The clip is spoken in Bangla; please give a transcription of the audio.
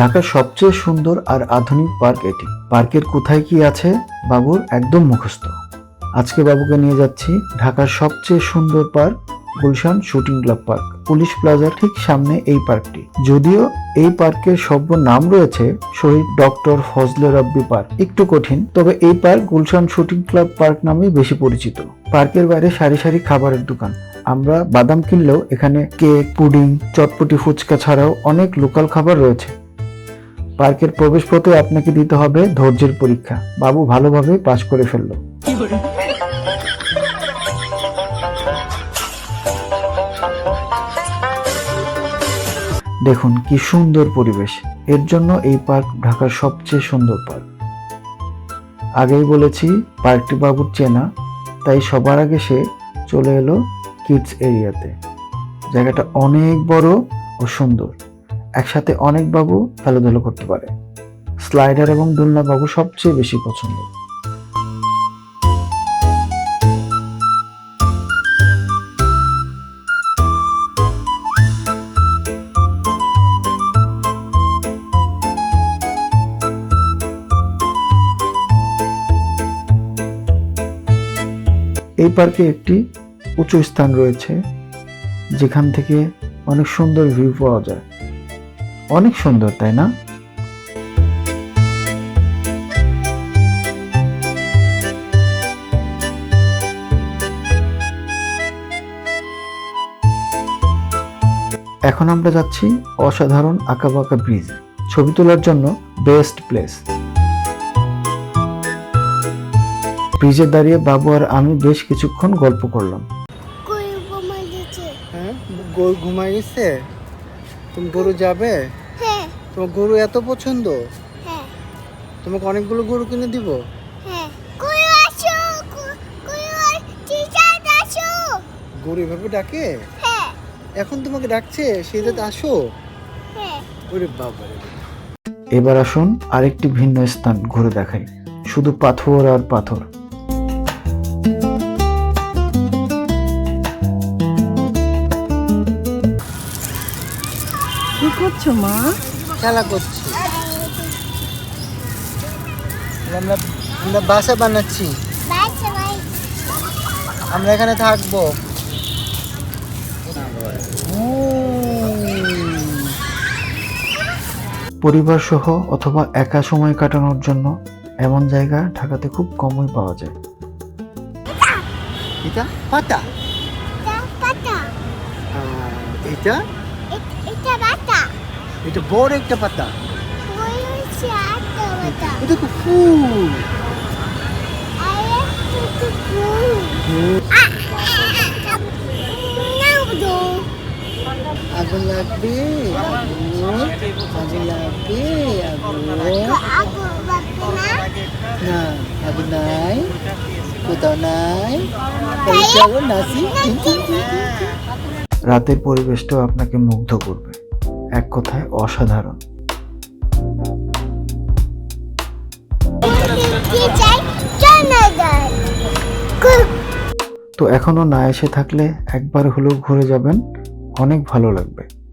ঢাকার সবচেয়ে সুন্দর আর আধুনিক পার্ক এটি। পার্কের কোথায় কি আছে? বাবুর একদম মুখস্থ। আজকে বাবুকে নিয়ে যাচ্ছি ঢাকার সবচেয়ে সুন্দর park, Gulshan shooting club park. Police প্লাজার ঠিক সামনে এই পার্কটি। যদিও এই পার্কের সভ্য নাম রয়েছে শহীদ ডক্টর ফজলে রাব্বি পার্ক। একটু কঠিন, তবে এই park Gulshan shooting club park নামে বেশি পরিচিত। পার্কের বাইরে সারি সারি খাবারের দোকান। আমরা বাদাম কিনলেও এখানে কেক, পুডিং, চটপটি ফুচকা ছাড়াও অনেক লোকাল খাবার রয়েছে। পার্কের প্রবেশপথে আপনাকে দিতে হবে ধৈর্যের পরীক্ষা। বাবু ভালোভাবে পাশ করে ফেলল। দেখুন, কি সুন্দর পরিবেশ। এর জন্য এই পার্ক ঢাকার সবচেয়ে সুন্দর পার্ক। আগেই বলেছি, পার্কটি বাবুর চেনা, তাই সবার আগে সে চলে এলো কিডস এরিয়াতে। জায়গাটা অনেক বড় ও সুন্দর। একসাথে অনেক বাবু খেলাধুলো করতে পারে। স্লাইডার এবং দোলনা বাবু সবচেয়ে বেশি পছন্দ। এই পার্কে একটি উঁচু স্থান রয়েছে, যেখান থেকে অনেক সুন্দর ভিউ পাওয়া যায়। অনেক সুন্দর তাই না? এখন আমরা যাচ্ছি অসাধারণ আঁকাবাঁকা ব্রিজ ছবি তোলার জন্য বেস্ট প্লেস ব্রিজে দাঁড়িয়ে বাবু আর আমি বেশ কিছুক্ষণ গল্প করলাম। হ্যাঁ? গরু ঘুমাই গেছে? তুমি গরু যাবে? হ্যাঁ তোমার গরু এত পছন্দ? হ্যাঁ। তোমাকে অনেকগুলো গরু কিনে দিব? হ্যাঁ। গরু এভাবে ডাকে? হ্যাঁ। এখন তোমাকে ডাকছে সেই যাতে আসো? হ্যাঁ। ওরে বাবা এবার আসুন আরেকটি ভিন্ন স্থান ঘুরে দেখাই। শুধু পাথর আর পাথর। কি করছ মা? খেলা করছি। আমরা আমরা বাসা বানাচ্ছি। আমরা এখানে থাকব। পরিবার সহ অথবা একা সময় কাটানোর জন্য এমন জায়গা ঢাকাতে খুব কমই পাওয়া যায়। এটা পাতা। পাতা। এটা এটা পাতা। এটা বড় একটা পাতা। এটা তো ফুল। আগুন লাগবে আগুন লাগবে না, আগুন নাই, কোথাও নাই। নাচি রাতের পরিবেশটাও আপনাকে মুগ্ধ করবে। এক কথায় অসাধারণ। তো এখনও না এসে থাকলে একবার হলেও ঘুরে যাবেন, অনেক ভালো লাগবে।